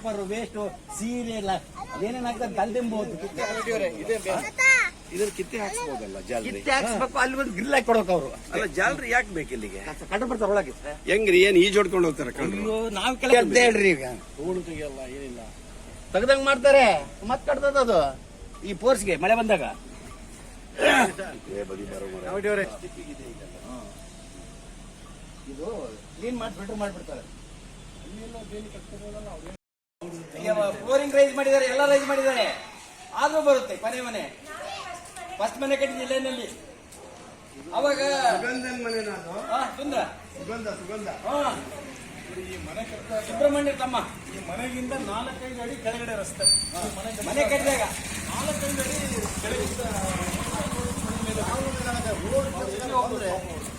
ಪೇಪರ್ ವೇಸ್ಟ್ ಸೀರೆ ಎಲ್ಲ. ಏನೇನಾಗ್ತದೆ ತಲೆಂಬೋದು ಇದ್ರ ಕಿತ್ತೆ ಹಾಕ್ಸ್ಬೋದಲ್ಲ ಜಾಲ್ರಿ? ಕಿತ್ತೆ ಹಾಕ್ಸ್ಬೇಕು ಅಲ್ಲಿ ಒಂದು ಗ್ರಿಲ್ ಹಾಕಿ ಕೊಡೋಕೆ ಅವರು. ಅಲ್ಲ ಜಾಲ್ರಿ ಯಾಕೆ ಬೇಕು ಇಲ್ಲಿಗೆ? ಕಟ್ಟ ಬರ್ತಾರೆ ಒಳಗೆ ಹೆಂಗ್ರಿ ಏನ್ ಈಜ್ ಹೊಡ್ಕೊಂಡು ಹೋಗ್ತಾರೆ ಕಳ್ರು ನಾವು ಕೆಲಸ ಹೇಳ್ರಿ ಈಗ. ಹೂಳು ತೆಗಿಯಲ್ಲ ಏನಿಲ್ಲ. ತೆಗ್ದಂಗ್ ಮಾಡ್ತಾರೆ. ಮತ್ ಕಟ್ತದ ಅದು. ಈ ಪೋರ್ಸ್ಗೆ ಮಳೆ ಬಂದಾಗ. ಇದು ಕ್ಲೀನ್ ಮಾಡಿ ಫಿಲ್ಟರ್ ಮಾಡಿಬಿಡ್ತಾರೆ. ಫ್ಲೋರಿಂಗ್ ರೈಸ್ ಮಾಡಿದ್ದಾರೆ ಎಲ್ಲ ರೈಸ್ ಮಾಡಿದ್ದಾರೆ. ಆದ್ರೂ ಬರುತ್ತೆ ಕೊನೆ ಮನೆ. ಫಸ್ಟ್ ಮನೆ ಕಟ್ಟಿದ ಲೈನಲ್ಲಿ ಅವಾಗ ಸುಂದರ ಸುಗಂಧ ಸುಗಂಧ. ಸುಬ್ರಹ್ಮಣ್ಯ ತಮ್ಮ. ಈ ಮನೆಗಿಂತ ನಾಲ್ಕೈದು ಅಡಿ ಕೆಳಗಡೆ ರಸ್ತೆ. ಮನೆ ಕಟ್ಟಿದಾಗ ಮನೆ ಮನೆ ಕಟ್ಟಿದಾಗ.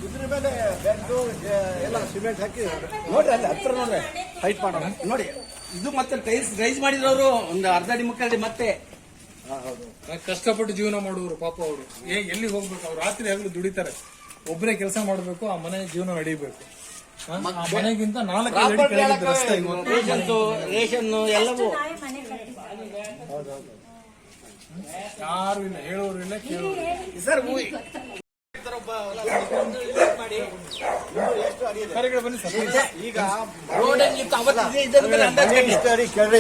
ಇದ್ರ ಮೇಲೆ ಬೆಡ್ಡು ಎಲ್ಲ ಸಿಮೆಂಟ್ ಹಾಕಿ ನೋಡ್ರಿ ಅಲ್ಲಿ ಹತ್ರ ನೋಡ್ರಿ. ಹೈಟ್ ಮಾಡೋಣ. ನೋಡಿ. ಇದು ಮತ್ತೆ ಟೈಲ್ಸ್ ರೈಸ್ ಮಾಡಿದ್ರು ಒಂದು ಅರ್ಧ ಅಡಿ ಮುಕ್ಕಾಲ್ ಮತ್ತೆ ಕಷ್ಟಪಟ್ಟು ಜೀವನ ಮಾಡುವವರು ಪಾಪ ಅವರು. ಎಲ್ಲಿ ಹೋಗ್ಬೇಕು? ಅವ್ರು ರಾತ್ರಿ ಹಗಲು ದುಡಿತಾರೆ. ಒಬ್ಬರೇ ಕೆಲಸ ಮಾಡಬೇಕು ಆ ಮನೆ ಜೀವನ ನಡೀಬೇಕು. ಮನೆಗಿಂತ ನಾಲ್ಕು ರೇಷನ್ ಎಲ್ಲವೂ. ಯಾರು ಇಲ್ಲ ಹೇಳೋರು ಇಲ್ಲ ಕೇಳೋರು ಇಲ್ಲ. ಸರ್ ಈಗ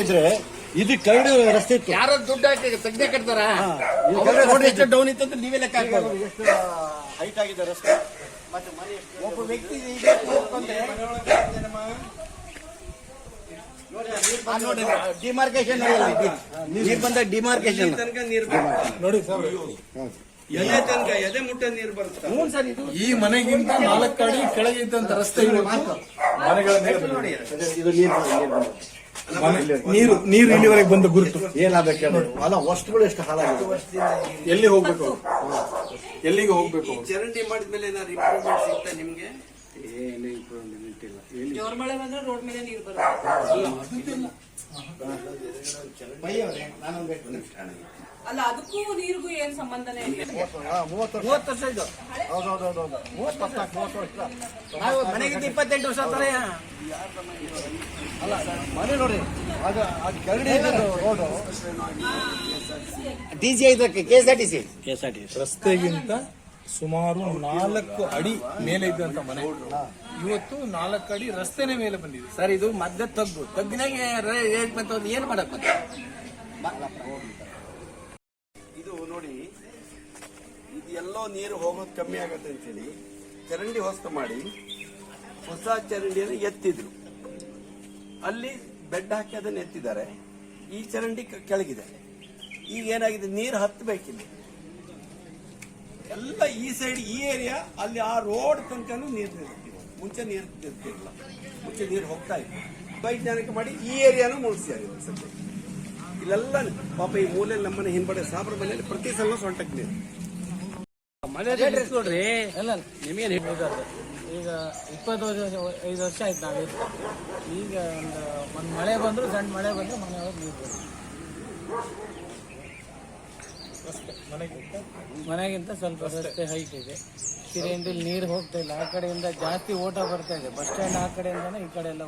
ಇದ್ರೆ ಇದು ಕರಡು ರಸ್ತೆ ಇತ್ತು. ಯಾರೋ ದುಡ್ಡು ಹಾಕಿ ತೆಗ್ದೆ ಕಟ್ತಾರ? ಇದು ರೋಡ್ ಎಷ್ಟು ಡೌನ್ ಇತ್ತು ಅಂತ ನೀವೇ ಲೆಕ್ಕ ಹಾಕ್ಬೋದು. ಎಷ್ಟು ಹೈಟ್ ಆಗಿದೆ ರಸ್ತೆ? ಮತ್ತೆ ಮನೆ ಒಬ್ಬ ವ್ಯಕ್ತಿ ಇದೆ ಕೂತ್ಕೊಂಡ್ರೆ ನೋಡಿ ಡಿಮಾರ್ಕೇಶನ್ ನೀರ್ ಬಂದ ಡಿಮಾರ್ಕೇಶನ್ ತನಕ ನೀರ್ ನೋಡಿ ಸರ್. ಎದೆ ತನಕ ಎದೆ ಮುಟ್ಟ ನೀರು ಬರುತ್ತೆ? ಹ್ಞೂ ಸರ್ ಇದು ಈ ಮನೆಗಿಂತ ನಾಲ್ಕು ಅಡಿ ಕೆಳಗೆ ಇದ್ದಂತ ರಸ್ತೆ ಮನೆಗಳ ನೀರು ನೀರು ಇಲ್ಲಿವರೆಗೆ ಬಂದ ಗುರುತು. ಏನಾಗಬೇಕು ಅಲ್ಲ ವಸ್ತುಗಳು ಎಷ್ಟು ಹಾಳಾಗಿದೆ? ಎಲ್ಲಿ ಹೋಗ್ಬೇಕು? ಎಲ್ಲಿಗೆ ಹೋಗ್ಬೇಕು? ಚರಂಡಿ ಮಾಡಿದ್ಮೇಲೆ ಏನಾದ್ರು ಇಂಪ್ರೂವ್ಮೆಂಟ್ ಸಿಗ್ತಾ ನಿಮ್ಗೆ? ಏನು ಇಂಪ್ರೂವ್ಮೆಂಟ್ ಎಲ್ಲಿ? ಜೋರ್ ಮಳೆ ಬಂದ್ರೆ ರೋಡ್ ಮೇಲೆ ನೀರು ಬರುತ್ತೆ. ಅಲ್ಲ ಅದಕ್ಕೂ ನೀರಿಗೂ ಏನ್ ಸಂಬಂಧನೇ ಮೂವತ್ತು ವರ್ಷ ಇದು ನಾವು ಮನೆಗಿಂತ ಇಪ್ಪತ್ತೆಂಟು ವರ್ಷ ಅಲ್ಲ ಮನೆ ನೋಡಿ ಅದು ಅದು ಕೆಳಗಡೆ ಇದ್ದು ರೋಡು. ಟಿ ಸಿ ಇದಕ್ಕೆ K S R T C. K S R T ರಸ್ತೆಗಿಂತ ಸುಮಾರು ನಾಲ್ಕು ಅಡಿ ಮೇಲೆ ಇದ್ದಂತ ಮನೆ. ಇವತ್ತು ನಾಲ್ಕು ಅಡಿ ರಸ್ತೆನೇ ಮೇಲೆ ಬಂದಿದೆ. ಸರ್, ಇದು ಮಧ್ಯ ತಗ್ಗು. ತಗ್ಗಿನಾಗೆ ರೇಟ್ ಬಂತು ಒಂದು ಏನು ಮಾಡಕ್ ಇದು ನೋಡಿ, ಇದು ಎಲ್ಲೋ ನೀರು ಹೋಗೋದು ಕಮ್ಮಿ ಆಗತ್ತೆ ಅಂತೇಳಿ ಚರಂಡಿ ಹೊಸ್ತು ಮಾಡಿ ಹೊಸ ಚರಂಡಿಯನ್ನು ಎತ್ತಿದ್ರು. ಅಲ್ಲಿ ಬೆಡ್ ಹಾಕಿ ಅದನ್ನು ಎತ್ತಿದ್ದಾರೆ. ಈ ಚರಂಡಿ ಕೆಳಗಿದೆ. ಈಗ ಏನಾಗಿದೆ? ನೀರು ಹತ್ತಬೇಕಿಲ್ಲ ಎಲ್ಲ ಈ ಸೈಡ್ ಈ ಏರಿಯಾ ಅಲ್ಲಿ ಆ ರೋಡ್ ತನಕನೂ ನೀರು ನಿಲ್ತಿದೆ ಮುಂಚೆ ನೀರು ಇರ್ತಿರಲಿಲ್ಲ ಮುಂಚೆ ನೀರು ಹೋಗ್ತಾ ಇತ್ತು. ವೈಜ್ಞಾನಿಕ ಮಾಡಿ ಈ ಏರಿಯಾನು ಇವಾಗ ಸದ್ಯ. ಇಲ್ಲೆಲ್ಲ ಪಾಪ ಈ ಮೂಲೆಯಲ್ಲಿ ನಮ್ಮನೆ ಹಿಂಬಡೆ ಸಾಬ್ರ ಮನೆಯಲ್ಲಿ ಪ್ರತಿ ಸಲ ಸೊಂಟಕ್ಕೆ ನೀರು. ಮಳೆ ನೋಡ್ರಿ. ಎಲ್ಲ ನಿಮಗೇನು ಹಿಡಿದಾರೆ ಈಗ ಇಪ್ಪತ್ತು ವರ್ಷ ಐದು ವರ್ಷ ಆಯ್ತು ನಾವು ಈಗ ಒಂದು ಒಂದು ಮಳೆ ಬಂದ್ರು ಸಣ್ಣ ಮಳೆ ಬಂದರೆ ಮನೆ ಒಳಗೆ ನೀರು ಬರುತ್ತೆ. ಮನೆಗಿಂತ? ಸ್ವಲ್ಪ ರಸ್ತೆ ಹೈಟ್ ಇದೆ. ಕಿರಿಯಂಡಿಲಿ ನೀರು ಹೋಗ್ತಾ ಇಲ್ಲ. ಆ ಕಡೆಯಿಂದ ಜಾಸ್ತಿ ಓಟ ಬರ್ತಾ ಇದೆ. ಬಸ್ ಸ್ಟ್ಯಾಂಡ್ ಆ ಕಡೆಯಿಂದನೇ ಈ ಕಡೆ ಎಲ್ಲ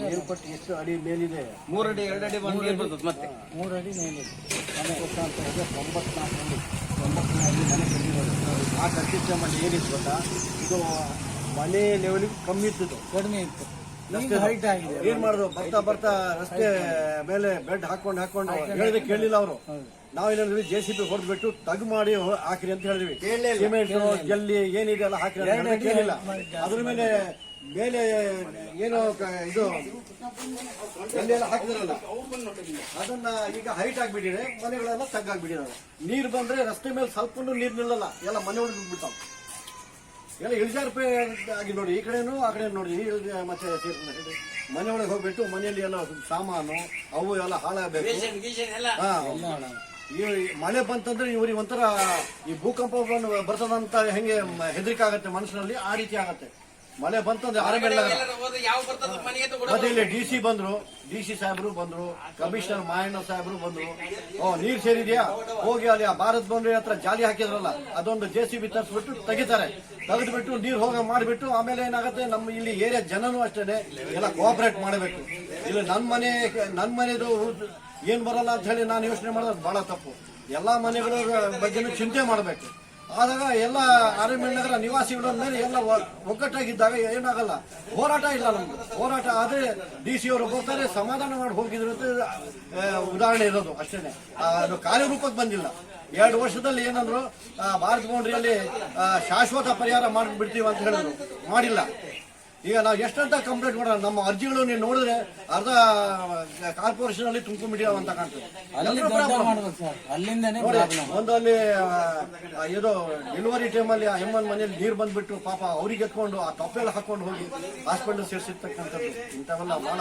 ಮೇಲ್ಪಟ್ಟು ಎಷ್ಟು ಅಡಿ ಮೇಲಿದೆ? ಮೂರಡಿ ಎರಡಡಿ ಬಂದು ನೀರು ಬರ್ತದೆ ಮತ್ತೆ. ಮೂರಡಿ ಅಡಿ ಮೇಲಿದೆ. ಮನೆ ಕೊಟ್ಟಂತ ಇದೆ ತೊಂಬತ್ನಾಲ್ಕು ಅಡಿ ತೊಂಬತ್ನಾಲ್ಕು ಮನೆ ಕಟ್ಟಿರೋದು. ಆ ಮನೆ ಏನಿತ್ತು ಗೊತ್ತಾ? ಇದು ಮನೆ ಲೆವೆಲಿಗೆ ಕಮ್ಮಿ ಇತ್ತು ಕಡಿಮೆ ಇತ್ತು. ಏನ್ ಮಾಡಿದ್ರು ಬರ್ತಾ ಬರ್ತಾ ರಸ್ತೆ ಮೇಲೆ ಬೆಡ್ ಹಾಕೊಂಡು ಹಾಕೊಂಡು ಹೇಳಿದ್ರೆ ಕೇಳಿಲ್ಲ ಅವರು. ನಾವು ಏನಂದ್ರೆ ಜೆ ಸಿ ಬಿ ಹೊಡೆದ್ಬಿಟ್ಟು ತಗ್ ಮಾಡಿ ಹಾಕ್ರಿ ಅಂತ ಹೇಳಿದ್ವಿ. ಸಿಮೆಂಟ್ ಜಲ್ಲಿ ಏನಿದೆ ಎಲ್ಲ ಹಾಕಿ ಕೇಳಿಲ್ಲ. ಅದ್ರ ಮೇಲೆ ಮೇಲೆ ಏನು ಕ- ಇದು ಎಲ್ಲ ಹಾಕಿದ್ರಲ್ಲ ಅದನ್ನ ಈಗ ಹೈಟ್ ಆಗ್ಬಿಟ್ಟಿದೆ. ಮನೆಗಳೆಲ್ಲ ತಗ್ಗಾಗ್ಬಿಟ್ಟಿದ್ದಾರೆ ನೀರು ಬಂದ್ರೆ ರಸ್ತೆ ಮೇಲೆ ಸ್ವಲ್ಪ ನೀರು ನಿಲ್ಲಲ್ಲ. ಎಲ್ಲ ಮನೆ ಒಳಗೆ ಬಿಡ್ತಾವ ಎಲ್ಲ ಇಳಿಜಾರು ಆಗಿ ನೋಡಿ ಈ ಕಡೆನೂ ಆ ಕಡೆ ನೋಡಿ ಮತ್ತೆ ಮನೆ ಒಳಗೆ ಹೋಗ್ಬಿಟ್ಟು ಮನೆಯಲ್ಲಿ ಎಲ್ಲ ಸಾಮಾನು ಅವು ಎಲ್ಲ ಹಾಳಾಗಬೇಕು. ಹಾ ಈ ಮಳೆ ಬಂತಂದ್ರೆ ಇವ್ರಿಗೆ ಒಂಥರ ಈ ಭೂಕಂಪ ಬರ್ತದಂತ ಹೆಂಗೆ ಹೆದರಿಕೆ ಆಗತ್ತೆ ಮನಸ್ಸಿನಲ್ಲಿ ಆ ರೀತಿ ಆಗತ್ತೆ. ಮಳೆ ಬಂತಂದ್ರೆ ತಗೊಂಡು ಮತ್ತೆ ಇಲ್ಲಿ ಡಿ ಸಿ ಬಂದ್ರು ಡಿ ಸಿ ಸಾಹೇಬರು ಬಂದ್ರು ಕಮಿಷನರ್ ಮಾಯಣ್ಣ ಸಾಹೇಬರು ಬಂದ್ರು. ಓ ನೀರ್ ಸೇರಿದ್ಯಾ? ಹೋಗಿ ಅಲ್ಲಿ ಆ ಭಾರತ್ ಬಂದ್ರೆ ಹತ್ರ ಜಾಲಿ ಹಾಕಿದ್ರಲ್ಲ ಅದೊಂದು ಜೆ ಸಿ ಬಿ ತರಿಸ್ಬಿಟ್ಟು ತೆಗಿತಾರೆ. ತೆಗೆದ್ಬಿಟ್ಟು ನೀರ್ ಹೋಗ ಮಾಡಿಬಿಟ್ಟು ಆಮೇಲೆ ಏನಾಗುತ್ತೆ? ನಮ್ಮ ಇಲ್ಲಿ ಏರಿಯಾ ಜನನು ಅಷ್ಟೇನೆ ಎಲ್ಲ ಕೋಆಪರೇಟ್ ಮಾಡಬೇಕು. ಇಲ್ಲಿ ನನ್ ಮನೆ ನನ್ ಮನೆದು ಏನ್ ಬರಲ್ಲ ಅಂತ ಹೇಳಿ ನಾನು ಯೋಚನೆ ಮಾಡೋದು ಬಹಳ ತಪ್ಪು. ಎಲ್ಲಾ ಮನೆಗಳ ಬಗ್ಗೆನೂ ಚಿಂತೆ ಮಾಡಬೇಕು. ಆದಾಗ ಎಲ್ಲ ಆರ್ಎಂಎಲ್ ನಗರ ನಿವಾಸಿಗಳ ಮೇಲೆ ಎಲ್ಲ ಒಗ್ಗಟ್ಟಾಗಿದ್ದಾಗ ಏನಾಗಲ್ಲ. ಹೋರಾಟ ಇಲ್ಲ ನಮ್ಗೆ ಹೋರಾಟ ಆದ್ರೆ ಡಿ ಸಿ ಅವರು ಬರ್ತಾರೆ, ಸಮಾಧಾನ ಮಾಡಿ ಹೋಗಿದ್ರು ಅಂತ ಉದಾಹರಣೆ ಇರೋದು ಅಷ್ಟೇನೆ. ಅದು ಕಾರ್ಯರೂಪಕ್ಕೆ ಬಂದಿಲ್ಲ. ಎರಡು ವರ್ಷದಲ್ಲಿ ಏನಂದ್ರು ಭಾರತ್ ಬೌಂಡ್ರಿಯಲ್ಲಿ ಶಾಶ್ವತ ಪರಿಹಾರ ಮಾಡಿಬಿಡ್ತೀವಿ ಅಂತ ಹೇಳಿದ್ರು. ಮಾಡಿಲ್ಲ. ಈಗ ನಾವು ಎಷ್ಟಂತ ಕಂಪ್ಲೇಂಟ್ ಮಾಡೋಣ? ನಮ್ಮ ಅರ್ಜಿಗಳು ನೀವು ನೋಡಿದ್ರೆ ಅರ್ಧ ಕಾರ್ಪೊರೇಷನ್ ಅಲ್ಲಿ ತುಂಬಿಡಿಯಾವ ಅಂತ ಕಾಣ್ತದೆ. ಅಲ್ಲಿ ಒಂದು ಅಲ್ಲಿ ಇದು ಡೆಲಿವರಿ ಟೈಮಲ್ಲಿ ಆ ಹೆಮ್ಮನ್ ಮನೇಲಿ ನೀರು ಬಂದ್ಬಿಟ್ಟು ಪಾಪ ಅವ್ರಿಗೆ ಎತ್ಕೊಂಡು ಆ ತೊಪ್ಪೆಲ್ಲ ಹಾಕೊಂಡು ಹೋಗಿ ಹಾಸ್ಪಿಟಲ್ ಸೇರಿಸಿರ್ತಕ್ಕಂಥದ್ದು. ಇಂಥವೆಲ್ಲ ಬಹಳ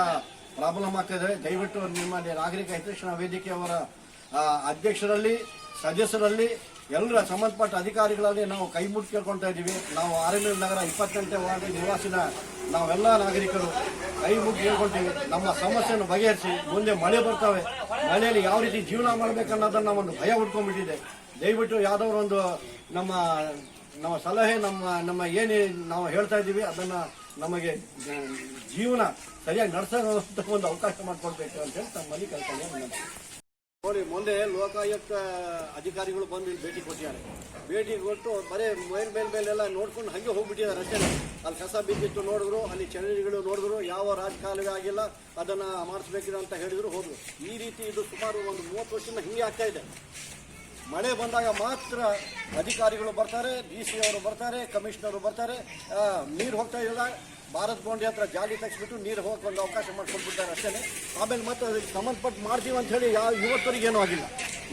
ಪ್ರಾಬ್ಲಮ್ ಆಗ್ತದೆ. ದಯವಿಟ್ಟು ನಿಮ್ಮಲ್ಲಿ ನಾಗರಿಕ ಹಿತರಕ್ಷಣಾ ವೇದಿಕೆಯವರ ಅಧ್ಯಕ್ಷರಲ್ಲಿ ಸದಸ್ಯರಲ್ಲಿ ಎಲ್ಲರ ಸಂಬಂಧಪಟ್ಟ ಅಧಿಕಾರಿಗಳಲ್ಲಿ ನಾವು ಕೈ ಮುಟ್ಟಿ ಕೇಳ್ಕೊಳ್ತಾ ಇದ್ದೀವಿ. ನಾವು ಆರ್ಎಂಎಲ್ ನಗರ ಇಪ್ಪತ್ತೆಂಟನೇ ವಾರ್ಡ್ ನಿವಾಸಿನ ನಾವೆಲ್ಲ ನಾಗರಿಕರು ಕೈ ಮುಟ್ಟಿ ನಮ್ಮ ಸಮಸ್ಯೆಯನ್ನು ಬಗೆಹರಿಸಿ ಮುಂದೆ ಮಳೆ ಬರ್ತವೆ. ಮಳೆಯಲ್ಲಿ ಯಾವ ರೀತಿ ಜೀವನ ಮಾಡಬೇಕನ್ನೋದನ್ನು ಒಂದು ಭಯ ಉಟ್ಕೊಂಡ್ಬಿಟ್ಟಿದೆ ದಯವಿಟ್ಟು ಯಾವುದೋರೊಂದು ನಮ್ಮ ನಮ್ಮ ಸಲಹೆ, ನಮ್ಮ ನಮ್ಮ ಏನೇ ನಾವು ಹೇಳ್ತಾ ಇದ್ದೀವಿ, ಅದನ್ನು ನಮಗೆ ಜೀವನ ಸರಿಯಾಗಿ ನಡೆಸೋ ಒಂದು ಅವಕಾಶ ಮಾಡಿಕೊಡ್ಬೇಕು ಅಂತ ಹೇಳಿ ತಮ್ಮಲ್ಲಿ ಕಲ್ಪನೆ. ನೋಡಿ, ಮೊನ್ನೆ ಲೋಕಾಯುಕ್ತ ಅಧಿಕಾರಿಗಳು ಬಂದು ಇಲ್ಲಿ ಭೇಟಿ ಕೊಟ್ಟಿದ್ದಾರೆ. ಭೇಟಿ ಕೊಟ್ಟು ಬರೀ ಮೇಲ್ ಮೇಲ್ ಮೇಲೆಲ್ಲ ನೋಡ್ಕೊಂಡು ಹಾಗೆ ಹೋಗ್ಬಿಟ್ಟಿದ್ದಾರೆ ಅಷ್ಟೇ. ಅಲ್ಲಿ ಕಸ ಬಿದ್ದಿತ್ತು ನೋಡಿದ್ರು, ಅಲ್ಲಿ ಚರಂಡಿಗಳು ನೋಡಿದ್ರು, ಯಾವ ರಾಜಕಾಲವೇ ಆಗಿಲ್ಲ, ಅದನ್ನು ಮಾಡಿಸ್ಬೇಕಿದೆ ಅಂತ ಹೇಳಿದ್ರು, ಹೋದ್ರು. ಈ ರೀತಿ ಇದು ಸುಮಾರು ಒಂದು ಮೂವತ್ತು ವರ್ಷದಿಂದ ಹಿಂಗೆ ಆಗ್ತಾ ಇದೆ. ಮಳೆ ಬಂದಾಗ ಮಾತ್ರ ಅಧಿಕಾರಿಗಳು ಬರ್ತಾರೆ, ಡಿ ಸಿ ಅವರು ಬರ್ತಾರೆ, ಕಮಿಷನರು ಬರ್ತಾರೆ ನೀರು ಹೋಗ್ತಾ ಇಲ್ಲ ಭಾರತ್ ಬೌಂಡ್ರಿ ಹತ್ರ ಜಾಲಿ ತೆಗೆಸ್ಬಿಟ್ಟು ನೀರು ಹೋಗಕ್ಕೆ ಒಂದು ಅವಕಾಶ ಮಾಡ್ಕೊಂಡ್ಬಿಟ್ಟಾರೆ ಅಷ್ಟೇ ಆಮೇಲೆ ಮತ್ತೆ ಅದಕ್ಕೆ ಸಂಬಂಧಪಟ್ಟು ಮಾಡ್ತೀವಿ ಅಂತ ಹೇಳಿ ಯಾವ ಯುವಕರಿಗೆ ಏನೂ ಆಗಿಲ್ಲ.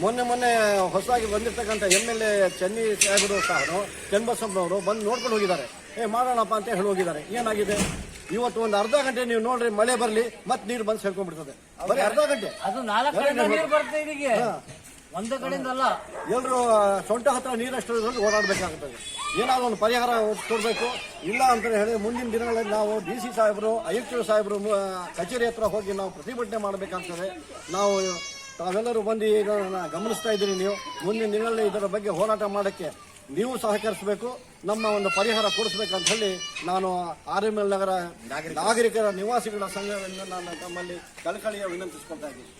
ಮೊನ್ನೆ ಮೊನ್ನೆ ಹೊಸದಾಗಿ ಬಂದಿರ್ತಕ್ಕಂಥ ಎಂ ಎಲ್ ಎ ಚೆನ್ನಿ ಸಾಹೇಬರು ಸಹ ಚನ್ನಬಸಪ್ಪನವರು ಬಂದು ನೋಡ್ಕೊಂಡು ಹೋಗಿದ್ದಾರೆ. ಏ ಮಾಡೋಣಪ್ಪ ಅಂತ ಹೇಳಿ ಹೋಗಿದ್ದಾರೆ. ಏನಾಗಿದೆ? ಇವತ್ತು ಒಂದು ಅರ್ಧ ಗಂಟೆ ನೀವು ನೋಡ್ರಿ ಮಳೆ ಬರಲಿ ಮತ್ತೆ ನೀರು ಬಂದು ಸೇರ್ಕೊಂಡ್ಬಿಡ್ತದೆ. ಬರೀ ಅರ್ಧ ಗಂಟೆ. ಅದು ನಾಲ್ಕು ಒಂದು ಕಡೆಯಿಂದ ಅಲ್ಲ. ಎಲ್ಲರೂ ಸೊಂಟ ಹತ್ರ ನೀರಷ್ಟು ಓಡಾಡಬೇಕಾಗುತ್ತದೆ ಏನಾದ್ರು ಒಂದು ಪರಿಹಾರ ಕೊಡಬೇಕು? ಇಲ್ಲ ಅಂತ ಹೇಳಿ ಮುಂದಿನ ದಿನಗಳಲ್ಲಿ ನಾವು ಡಿ ಸಿ ಸಾಹೇಬರು ಆಯುಕ್ತರು ಸಾಹೇಬರು ಕಚೇರಿ ಹತ್ರ ಹೋಗಿ ನಾವು ಪ್ರತಿಭಟನೆ ಮಾಡಬೇಕಾಗ್ತದೆ. ನಾವು ತಾವೆಲ್ಲರೂ ಬಂದು ಈಗ ಗಮನಿಸ್ತಾ ಇದ್ದೀರಿ ನೀವು. ಮುಂದಿನ ದಿನಗಳಲ್ಲಿ ಇದರ ಬಗ್ಗೆ ಹೋರಾಟ ಮಾಡೋಕ್ಕೆ ನೀವು ಸಹಕರಿಸಬೇಕು. ನಮ್ಮ ಒಂದು ಪರಿಹಾರ ಕೊಡಿಸ್ಬೇಕಂತ ಹೇಳಿ ನಾನು ಆರ್ ಎಂ ಎಲ್ ನಗರ ನಾಗರಿಕರ ನಿವಾಸಿಗಳ ಸಂಘದಿಂದ ನಾನು ತಮ್ಮಲ್ಲಿ ಕಳಕಳಿಯ ವಿನಂತಿಸ್ಕೊಳ್ತಾ ಇದ್ದೀನಿ.